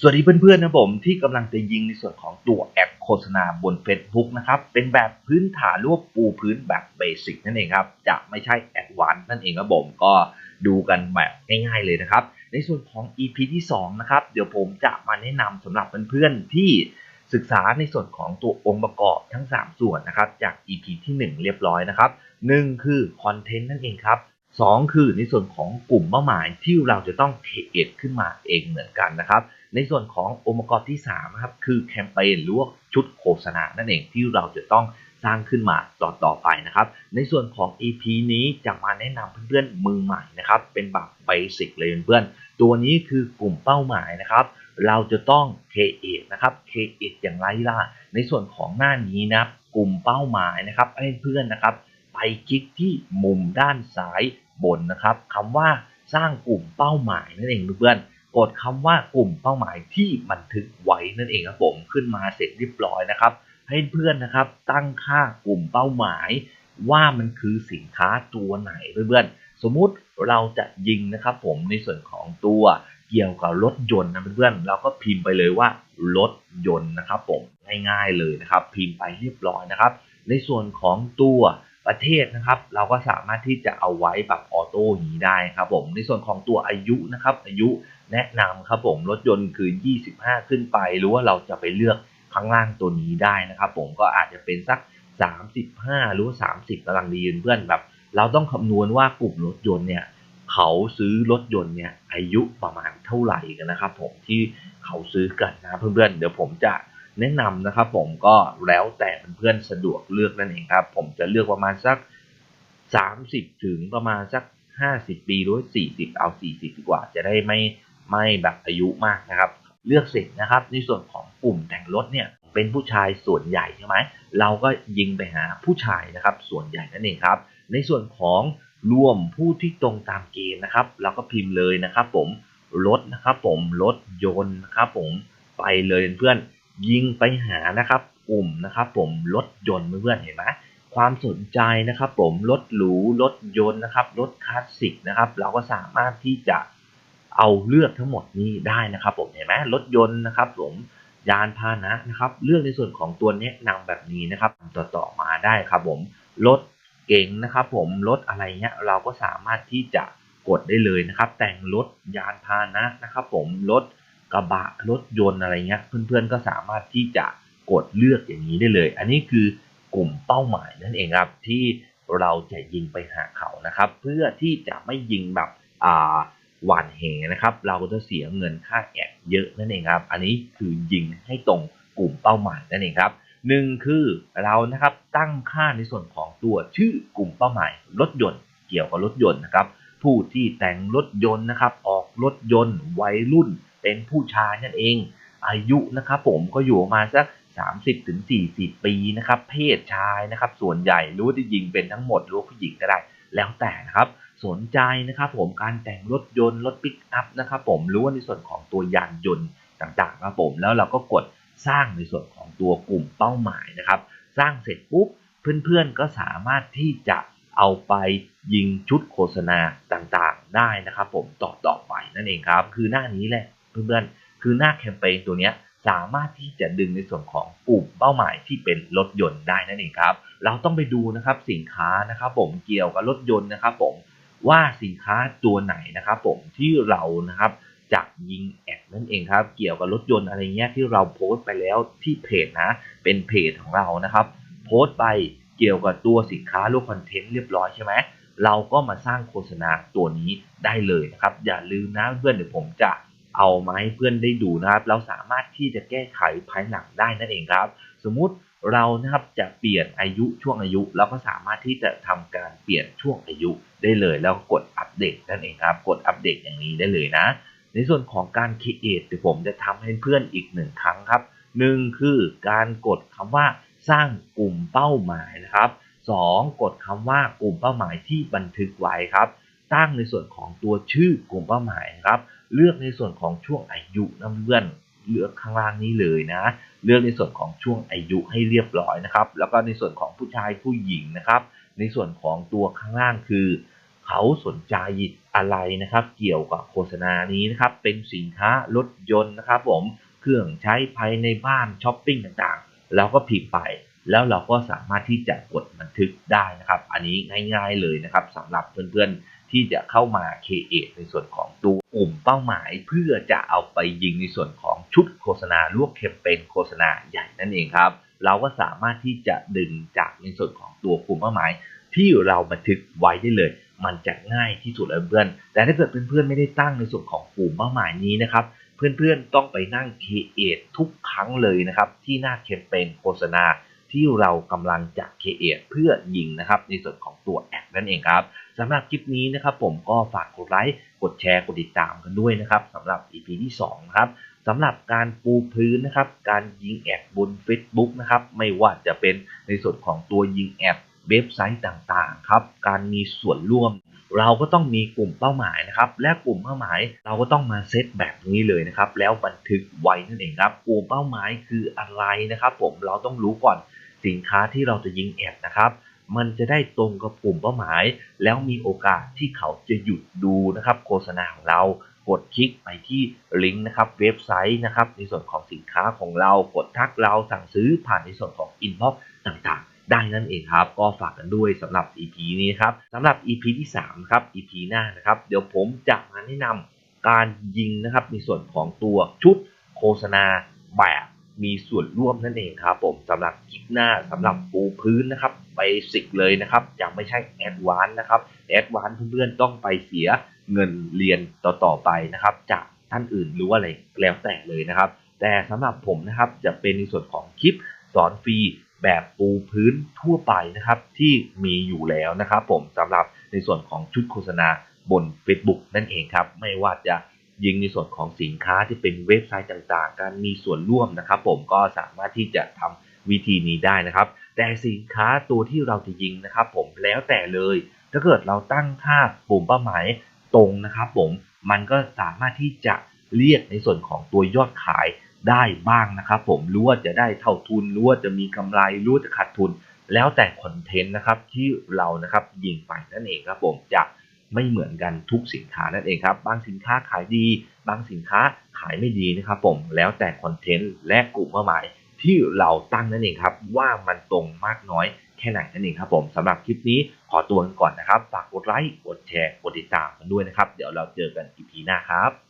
สวัสดีเพื่อนๆนะผมที่กำลังจะยิงในส่วนของตัวแอปโฆษณาบน Facebook นะครับ เป็นแบบพื้นฐานหรือว่าปูพื้นแบบเบสิกนั่นเองครับ จะไม่ใช่แอดวานซ์นั่นเองครับผมก็ดูกันแบบง่ายๆเลยนะครับ ในส่วนของ EP ที่ 2 นะครับ เดี๋ยวผมจะมาแนะนำสำหรับเพื่อนๆที่ศึกษาในส่วนของตัวองค์ประกอบทั้ง 3 ส่วนนะครับ จาก EP ที่ 1 เรียบร้อยนะครับ 1 คือคอนเทนต์นั่นเองครับ 2 คือในส่วนของกลุ่มเป้าหมายที่เราจะต้องเ e ตขึ้นมาเองเหมือนกันนะครับ ในส่วนขององค์ประกอบที่3ครับคือแคมเปญหรือว่าชุดโฆษณานั่นเองที่เราจะต้องสร้างขึ้นมาต่อต่อไปนะครับ ในส่วนของ EP นี้จะมาแนะนำเพื่อนๆมือใหม่นะครับ เป็นแบบเบสิกเลยเพื่อนๆตัวนี้คือกลุ่มเป้าหมายนะครับ เราจะต้อง create นะครับ create อย่างไรล่ะในส่วนของหน้านี้นะครับกลุ่มเป้าหมายนะครับให้เพื่อนนะครับ ไปคลิกที่มุมด้านซ้าย บนนะครับคำว่าสร้างกลุ่มเป้าหมายนั่นเองเพื่อนกดคำว่ากลุ่มเป้าหมายที่บันทึกไว้นั่นเองครับผมขึ้นมาเสร็จเรียบร้อยนะครับ ให้เพื่อนนะครับตั้งค่ากลุ่มเป้าหมาย ว่ามันคือสินค้าตัวไหนเพื่อนสมมุติเราจะยิงนะครับผมในส่วนของตัวเกี่ยวกับรถยนต์นะเพื่อนๆเราก็พิมพ์ไปเลยว่ารถยนต์นะครับผมง่ายๆเลยนะครับ พิมพ์ไปเรียบร้อยนะครับ ในส่วนของตัว ประเทศนะครับ เราก็สามารถที่จะเอาไว้แบบออโต้อย่างนี้ได้ครับผมในส่วนของตัวอายุนะครับ อายุแนะนำครับผมรถยนต์คือ 25 ขึ้นไป หรือว่าเราจะไปเลือกข้างล่างตัวนี้ได้นะครับ ผมก็อาจจะเป็นสัก 35 หรือว่า 30กำลังดีเพื่อนแบบ เราต้องคำนวณว่ากลุ่มรถยนต์เนี่ยเขาซื้อรถยนต์เนี่ยอายุประมาณเท่าไหร่กันนะครับ ผมที่เขาซื้อกันนะเพื่อนๆเดี๋ยวผมจะ แนะนำนะครับผมก็แล้วแต่เพื่อนๆสะดวกเลือกนั่นเองครับ ผมจะเลือกประมาณสัก 30 ถึงประมาณสัก 50 ปีหรือ40 เอา 40 ดีกว่า จะได้ไม่ไม่แบบอายุมากนะครับ เลือกเสร็จนะครับ ในส่วนของกลุ่มแต่งรถเนี่ยเป็นผู้ชายส่วนใหญ่ใช่ไหมเราก็ยิงไปหาผู้ชายนะครับ ส่วนใหญ่นั่นเองครับ ในส่วนของรวมผู้ที่ตรงตามเกณฑ์นะครับ เราก็พิมพ์เลยนะครับ ผมรถนะครับ ผมรถยนต์นะครับ ผมไปเลยเพื่อน ยิงไปหานะครับกลุ่มนะครับผมรถยนต์เพื่อนเห็นไหมความสนใจนะครับผมรถหรูรถยนต์นะครับรถคลาสสิกนะครับเราก็สามารถที่จะเอาเลือกทั้งหมดนี้ได้นะครับผมเห็นไหมรถยนต์นะครับผมยานพาหนะนะครับเลือกในส่วนของตัวแนะนำแบบนี้นะครับต่อต่อมาได้ครับผมรถเก๋งนะครับผมรถอะไรเงี้ยเราก็สามารถที่จะกดได้เลยนะครับ แต่งรถยานพาหนะนะครับผมรถ กระบะรถยนต์อะไรเงี้ยเพื่อนๆก็สามารถที่จะกดเลือกอย่างนี้ได้เลย อันนี้คือกลุ่มเป้าหมายนั่นเองครับที่เราจะยิงไปหาเขานะครับ เพื่อที่จะไม่ยิงแบบอ่าหวานเหนะครับ เราก็จะเสียเงินค่าแอดเยอะนั่นเองครับ อันนี้คือยิงให้ตรงกลุ่มเป้าหมายนั่นเองครับหนึ่งคือเรานะครับตั้งค่าในส่วนของตัวชื่อกลุ่มเป้าหมายรถยนต์ เกี่ยวกับรถยนต์นะครับ ผู้ที่แต่งรถยนต์นะครับ ออกรถยนต์วัยรุ่น เป็นผู้ชายนั่นเอง อายุนะครับผมก็อยู่ประมาณสัก 30ถึง40 ปีนะครับ เพศชายนะครับ ส่วนใหญ่รู้ว่าจะยิงเป็นทั้งหมดรือผู้หญิงก็ได้ แล้วแต่นะครับสนใจนะครับผมการแต่งรถยนต์รถปิกอัพนะครับผมหรือว่าในส่วนของตัวยานยนต์ต่างๆครับผมแล้วเราก็กดสร้างในส่วนของตัวกลุ่มเป้าหมายนะครับ สร้างเสร็จปุ๊บเพื่อนๆก็สามารถที่จะเอาไปยิงชุดโฆษณาต่างๆ ได้นะครับผมต่อต่อไปนั่นเองครับ คือหน้านี้แหละ เพื่อนๆ คือหน้าแคมเปญตัวนี้สามารถที่จะดึงในส่วนของกลุ่มเป้าหมายที่เป็นรถยนต์ได้นั่นเองครับ เราต้องไปดูนะครับสินค้านะครับผมเกี่ยวกับรถยนต์นะครับผมว่าสินค้าตัวไหนนะครับผมที่เรานะครับจะยิงแอดนั่นเองครับ เกี่ยวกับรถยนต์อะไรเงี้ยที่เราโพสต์ไปแล้วที่เพจนะ เป็นเพจของเรานะครับ โพสต์ไปเกี่ยวกับตัวสินค้าลูกคอนเทนต์เรียบร้อยใช่ไหมเราก็มาสร้างโฆษณาตัวนี้ได้เลยนะครับ อย่าลืมนะเพื่อนเดี๋ยวผมจะ เอามาให้เพื่อนได้ดูนะครับ เราสามารถที่จะแก้ไขภายหลังได้นั่นเองครับ สมมุติเรานะครับจะเปลี่ยนอายุช่วงอายุเราก็สามารถที่จะทำการเปลี่ยนช่วงอายุได้เลย แล้วกดอัปเดตนั่นเองครับ กดอัปเดตอย่างนี้ได้เลยนะ ในส่วนของการ create เดี๋ยวผมจะทำให้เพื่อนอีกหนึ่งครั้งครับหนึ่งคือการกดคำว่าสร้างกลุ่มเป้าหมายนะครับ 2. กดคำว่ากลุ่มเป้าหมายที่บันทึกไว้ครับ ตั้งในส่วนของตัวชื่อกลุ่มเป้าหมายครับ เลือกในส่วนของช่วงอายุนะเพื่อนเลือกข้างล่างนี้เลยนะ เลือกในส่วนของช่วงอายุให้เรียบร้อยนะครับ แล้วก็ในส่วนของผู้ชายผู้หญิงนะครับ ในส่วนของตัวข้างล่างคือ เขาสนใจอะไรนะครับ เกี่ยวกับโฆษณานี้นะครับ เป็นสินค้ารถยนต์นะครับ ผมเครื่องใช้ภายในบ้านช้อปปิ้งต่างๆเราก็พิมพ์ไป แล้วเราก็สามารถที่จะกดบันทึกได้นะครับ อันนี้ง่าย ๆเลยนะครับสำหรับเพื่อนๆ ที่จะเข้ามา create ในส่วนของตัวกลุ่มเป้าหมาย เพื่อจะเอาไปยิงในส่วนของชุดโฆษณาลวกแคมเปญโฆษณาใหญ่นั่นเองครับ เราก็สามารถที่จะดึงจากในส่วนของตัวกลุ่มเป้าหมาย ที่เราบันทึกไว้ได้เลย มันจะง่ายที่สุดเลยเพื่อนแต่ถ้าเกิดเพื่อนๆไม่ได้ตั้งในส่วนของกลุ่มเป้าหมายนี้นะครับเพื่อนๆต้องไปนั่ง create ทุกครั้งเลยนะครับที่หน้าแคมเปญโฆษณา ที่เรากำลังจะ create เพื่อยิงนะครับในส่วนของตัวแอดนั่นเองครับสำหรับคลิปนี้นะครับผมก็ฝากกดไลค์กดแชร์กดติดตามกันด้วยนะครับสำหรับ EP ที่2นะครับสำหรับการปูพื้นนะครับการยิงแอดบน Facebook นะครับไม่ว่าจะเป็นในส่วนของตัวยิงแอดเว็บไซต์ต่างๆครับการมีส่วนร่วม เราก็ต้องมีกลุ่มเป้าหมายนะครับและกลุ่มเป้าหมายเราก็ต้องมาเซตแบบนี้เลยนะครับแล้วบันทึกไว้นั่นเองครับกลุ่มเป้าหมายคืออะไรนะครับ ผมเราต้องรู้ก่อน สินค้าที่เราจะยิงแอดนะครับ มันจะได้ตรงกับกลุ่มเป้าหมาย แล้วมีโอกาสที่เขาจะหยุดดูนะครับโฆษณาของเรากดคลิกไปที่ลิงก์นะครับเว็บไซต์นะครับในส่วนของสินค้าของเรากดทักเราสั่งซื้อผ่านในส่วนของอินบ็อกต่างๆ ได้นั่นเองครับ ก็ฝากกันด้วยสำหรับ EP นี้ครับสำหรับ EP ที่3ครับ EP หน้านะครับเดี๋ยวผมจะมาแนะนำการยิงนะครับในส่วนของตัวชุดโฆษณาแบบ มีส่วนร่วมนั่นเองครับผมสำหรับคลิปหน้าสำหรับปูพื้นนะครับเบสิกเลยนะครับยังไม่ใช่แอดวานนะครับแอดวานเพื่อนๆต้องไปเสียเงินเรียนต่อๆไปนะครับ จากท่านอื่นหรือว่าอะไรแล้วแต่เลยนะครับ แต่สำหรับผมนะครับจะเป็นในส่วนของคลิปสอนฟรีแบบปูพื้นทั่วไปนะครับที่มีอยู่แล้วนะครับ ผมสำหรับในส่วนของชุดโฆษณาบน Facebook นั่นเองครับ ไม่ว่าจะ ยิงในส่วนของสินค้าที่เป็นเว็บไซต์ต่างๆ การมีส่วนร่วมนะครับ ผมก็สามารถที่จะทำวิธีนี้ได้นะครับ แต่สินค้าตัวที่เราจะยิงนะครับ ผมแล้วแต่เลย ถ้าเกิดเราตั้งค่าปุ่มเป้าหมายตรงนะครับผมมันก็สามารถที่จะเรียกในส่วนของตัวยอดขายได้บ้างนะครับ ผมรู้ว่าจะได้เท่าทุนรู้ว่าจะมีกำไรรู้ว่าจะขาดทุน แล้วแต่คอนเทนต์นะครับที่เรานะครับยิงไปนั่นเองครับผมจะ ไม่เหมือนกันทุกสินค้านั่นเองครับ บางสินค้าขายดี บางสินค้าขายไม่ดีนะครับผม แล้วแต่คอนเทนต์และกลุ่มเป้าหมายที่เราตั้งนั่นเองครับ ว่ามันตรงมากน้อยแค่ไหนนั่นเองครับผมสำหรับคลิปนี้ขอตัวกันก่อนนะครับ ฝากกดไลค์ กดแชร์ กดติดตามกันด้วยนะครับ เดี๋ยวเราเจอกันอีพีหน้าครับ